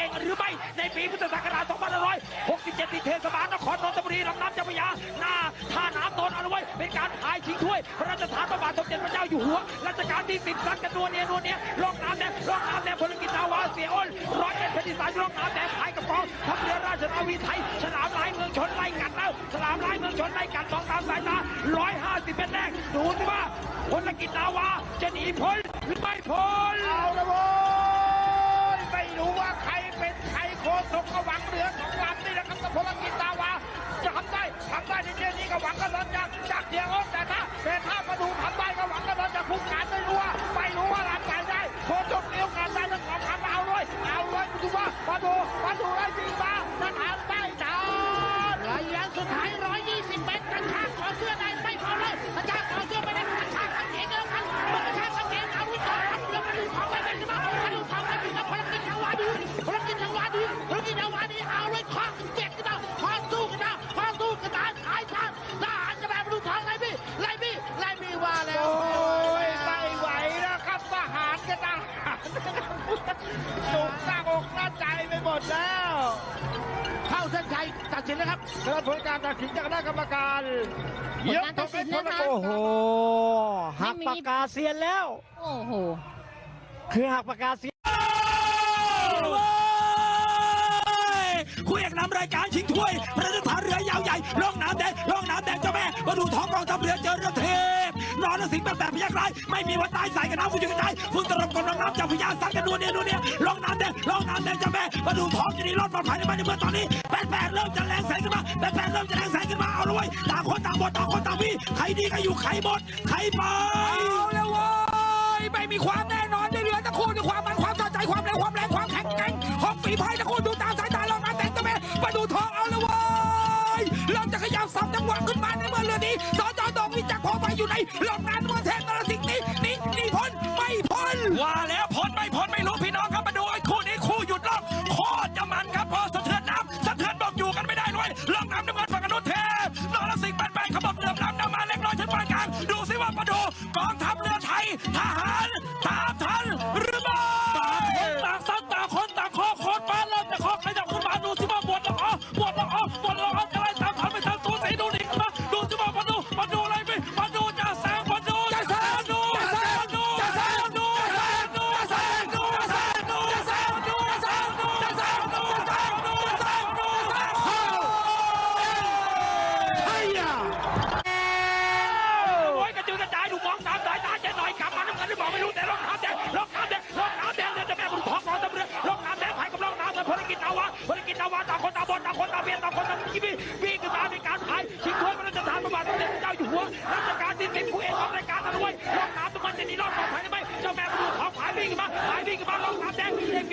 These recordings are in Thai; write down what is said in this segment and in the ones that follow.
ก่งหรือไม่ในปีพุทธศักราช 2567ที่เทศบาลนครนนทบุรีลำน้ำเจ้าพระยาหน้าท่าน้ำโดนเอาไว้เป็นการพายชิงถ้วย พระราชทานพระบาทสมเด็จพระเจ้าอยู่หัวรัชกาลที่สิบรัชกันนัวเนียนัวเนียลงน้ำแดงลงน้ำแดงพลกิจนาวาเสียอ้นร้อยเอ็ดแผ่นดินสายลงน้ำแดงพายกระป๋องทัพเรือราชนาวีไทยฉลามลายเมืองชนไล่กัดแล้วฉลามลายเมืองชนไล่กัดมองตามสายตา150เป็นแรกดูสิว่าพลกิจนาวาจะหนีพ้นหรือไม่พ้น เอาละโว้ยไม่รู้ว่าใครเป็นใค งก็หวังเรือสองลำนี่นะครับกับพลกิตาวาจะทำได้ทำได้ในเกมนนี้ก็หวังกันนอนจากจากเดียร์อ้แต่ถ้าแต่ถ้ามาดูทำได้ก็หวังกันนอนจากผู้การไม่รู้ว่าไม่รู้ว่า ดสินแล้วครับสำหรับผลการตัดสินจากคณะกรรมการผลการตัดสินนะคะยกธงให้พลโอ้โหหักปากกาเซียนแล้ว โอ้โห คือหักปากกาเซียนคู่เอกนำรายการชิงถ้วยพระราชทานเรือยาวใหญ่ล่องน้ำแดงล่องน้ำแดงเจ้าแม่มาดูท้องกองทัพเรือเจอเรือเทพ นอนสิงแบบแบบพยักร้ายไม่มีวันตายใส่กันน้ำคุณจะกระจายคุณตรมกำลังน้ำจ้าพญาสักกันนัวเนี่ยนัวเนี่ยลองน้ำแดงลองน้ำแดงจ้าแม่มาดูท้องจะดีรอดปลอดภัยในบ้านในเมืองตอนนี้แปดแปดเริ่มจะแรงแสงขึ้นมาแปดแปดเริ่มจะแรงแสงขึ้นมาเอาเลยเว้ยต่างคนต่างหมดต่างคนต่างมีใครดีใครอยู่ใครหมดใครไปเอาแล้วเว้ยไม่มีความแน่นอนในเรือตะคู่ในความมันความสะใจความแรงความแรงความแข็งแกร่งของฝีพายตะคู่ดู อยู่ในลงน้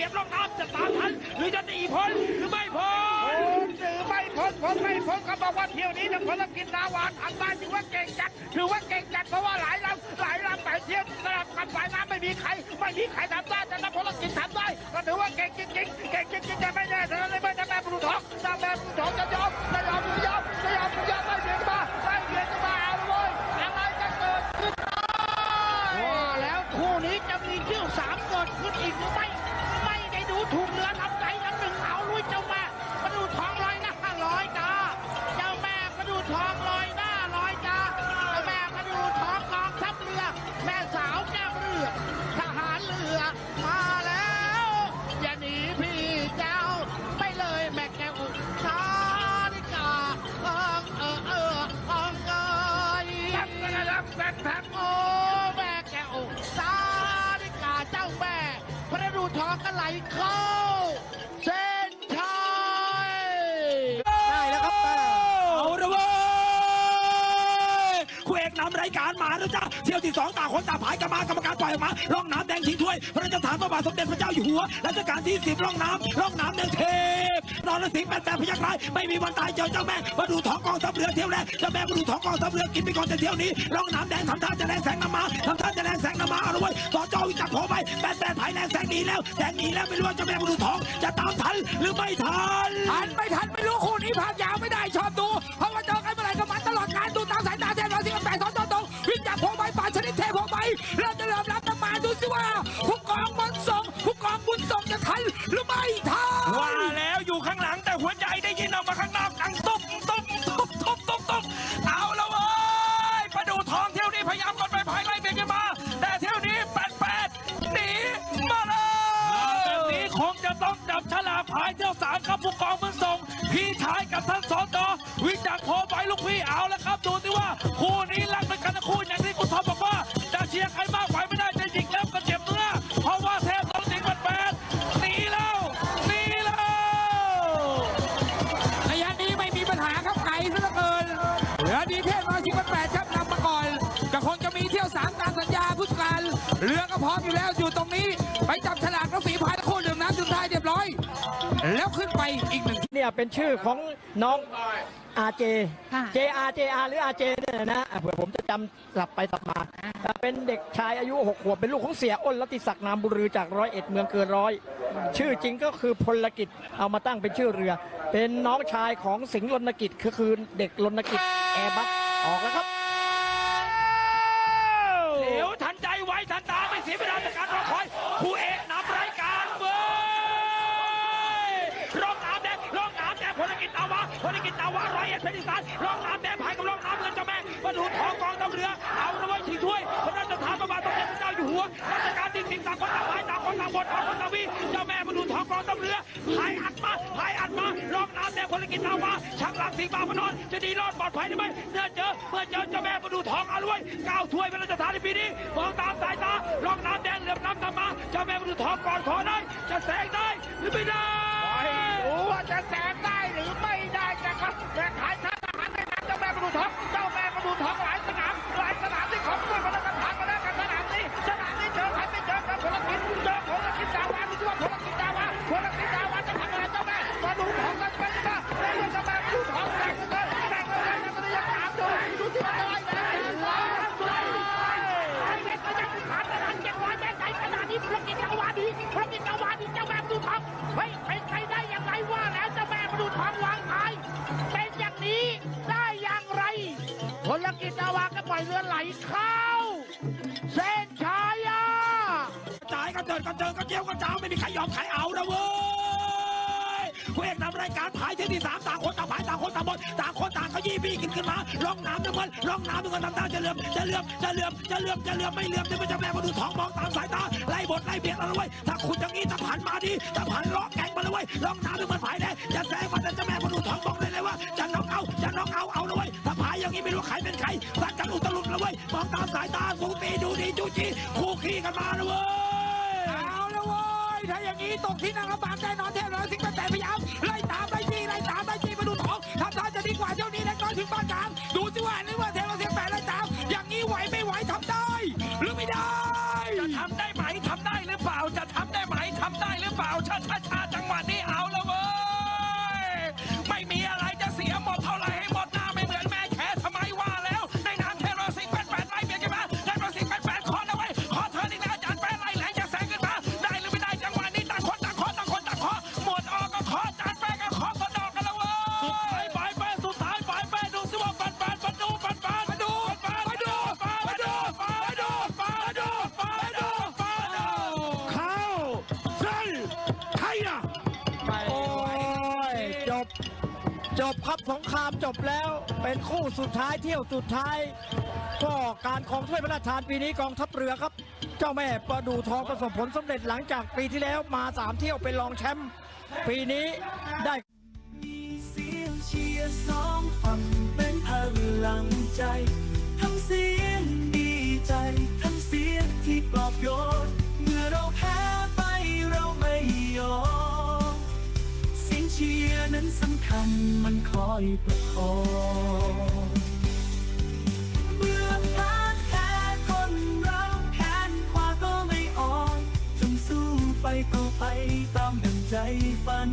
ยบรองน้าจะตามทันหรือจะหนีพ้นหรือไม่พ้นหรือไม่พ้นพ้นไม่พ้นก็บอกว่าเที่ยวนี้นะพลกิจนาวานทำได้ถือว่าเก่งจัดถือว่าเก่งจัดเพราะว่าหลายลำหลายลำหลายเที่ยวสลับกันสายน้ำไม่มีใครไม่มีใครทำได้แต่ถ้าพลกิจทำได้ก็ถือว่าเก่งจริงๆเก่งจริงๆจะไม่แน่เมื่อจะแม่ปลุก ก็ไหลเข้าเส้นชัยได้แล้วครับเอาละเว้ยคู่เอกนำรายการมาแล้วจ้าเที่ยวที่สองต่างคนต่างผายกันมากรรมการปล่อยออกมาร่องน้ำแดงชิงถ้วยพระราชทานพระบาทสมเด็จพระเจ้าอยู่หัวรัชกาลที่สิบร่องน้ำร่องน้ำแดงเทพ นรสิงห์แปดแต่พยักร้ายไม่มีวันตายเจ้าเจ้าแม่มาดูท้องกองทัพเรือเที่ยวแรกเจ้าแม่มาดูท้องกองทัพเรือกินไปก่อนแต่เที่ยวนี้ร่องน้ำแดงทำท่าจะแรงแสงน้ำมาทำท่าจะแรงแสงน้ำมาเอาละเว้ยสอจอวิจักโผล่ไปแปดแต่ภายแรงแสงหนีแล้วแสงหนีแล้วไม่รู้ว่าเจ้าแม่มาดูท้องจะตามทันหรือไม่ทันทันไม่ทันไม่รู้คู่นี้ภาพยาวไม่ได้ชอบดูเพราะว่าเจอกันเมื่อไหร่ก็มันตลอดงานดูตามสายตาแทนเราสิบแปดสองตรงวิจากโพใบป่าชนิดเทพโพใบเราจะเริ่มรับน้ำมาดูสิว่าผู้กองบุญส่งผู้กองบุญส่งจะทันหรือไม่ทันู่ข้างหลังแต่หัวใจได้ยินออกมาข้างนอกดังตุ๊บตุ๊บตุ๊บตุ๊บตุ๊บตุ๊บเอาละเว้ยประดูทองเที่ยวนี้พยายามกดไปภายไล่เบียดกมา แต่เที่ยวนี้แปดแปดหนีมาเลยแบบนี้คงจะต้องจับฉลาภายเที่ยวสามครับผู้กองมืองทรงพี่ชายกับท่านสอนตอวิจักรโพไปลูกพี่เอาละครับ ดูสิว่าคู่นี้รักเป็นกันคู่อย่าง เรือก็พร้อมอยู่แล้วอยู่ตรงนี้ ไปจับฉลากแล้วฝีพายคู่ดื่มน้ำสุดท้ายเรียบร้อย แล้วขึ้นไปอีกหนึ่งเนี่ยเป็นชื่อของน้องอาเจค่ะ J R J R หรือ R J เนี่ยนะอะเผื่อผมจะจำกลับไปกลับมาอะเป็นเด็กชายอายุ6ขวบเป็นลูกของเสียอ้นรัตติศักดิ์นามบุรือจากร้อยเอ็ดเมืองเกินร้อยชื่อจริงก็คือพลกิจเอามาตั้งเป็นชื่อเรือ เป็นน้องชายของสิงห์รณกิจก็คือเด็กรณกิจแอร์บัสออกแล้วครับ นาวายเพชรอีสานร่องน้ำแดงพายกับรองน้ำเงินเจ้าแม่มาดูทองกองทัพเรือ เอาละไว้ยชิงถ้วยพระราชทานประบาทสมเด็จพระเจ้าอยู่หัวรัชกาลที่สิบต่างคนต่างพายต่างคนต่างบทต่างคนต่างวีเจ้าแม่มาดูทองกองทัพเรือพายอัดมาพายอัดมาร่องน้ำแดงพลกิจนาวาชักหลังสิงห์บาพนนจะดีรอดปลอดภัยหรือไม่เมื่อเจอเมื่อเจอเจ้าแม่มาดูทองเอาละไว้ยก้าวถ้วยพระราชทานในปีนี้มองตามสายตาร่องน้ำแดงเหลือบน้ำตามมาเจ้าแม่มาดูทองก่อนขอได้จะแซงได้หรือไม่ได้รู้ว่าจะแสงได้ นะ เดินกันเจอกันเจียวกันจ้าวไม่มีใครยอมใครเอานะเว้ยผู้เอกนำรายการพายที่ที่สามต่างคนต่างพายต่างคนต่างบนต่างคนต่างขยี้บี้กินขึ้นมาล่องน้ำน้ำเงินล่องน้ำน้ำเงินทำตาจะเลื่อมจะเลื่อมจะเลื่อมจะเลื่อมจะเลื่อมไม่เลื่อมจะไม่จะแม่มาดูท้องมองตามสายตาไล่บทไล่เบียดเอาเลยเว้ยถ้าคุณอย่างนี้ถ้าผ่านมาดีถ้าผ่านเลาะแกงมาเลยเว้ยล่องน้ำน้ำเงินพายแน่จะแซงมาจะแม่มาดูท้องมองเลยเลยว่าจะน็อกเอาจะน็อกเอาเอาเลยเว้ยถ้าพายอย่างนี้ไม่รู้ใครเป็นใครสักกันอุตลุดเลยเว้ยมองตามสายตาสูตีดูดีจูจีคู่ ตกที่นั่งลำบากแน่นอนเทพร้อยสิ จบครับสงครามจบแล้วเป็นคู่สุดท้ายเที่ยวสุดท้าย ก็การของถ้วยพระราชทานปีนี้กองทัพเรือครับ เจ้าแม่ประดูทองประสบผลสำเร็จหลังจากปีที่แล้วมาสามเที่ยวเป็นรองแชมป์ปีนี้ได้เสียงเชียร์สองฝั่งเป็นพลังใจ ทั้งเสียงดีใจ ทั้งเสียงที่ปลอบโยน สำคัญมันคอยประคองเมื่อพากแค่คนเราแค้นขวาก็ไม่อ่อนจงสู้ไปก็ไปตามดังใจฝัน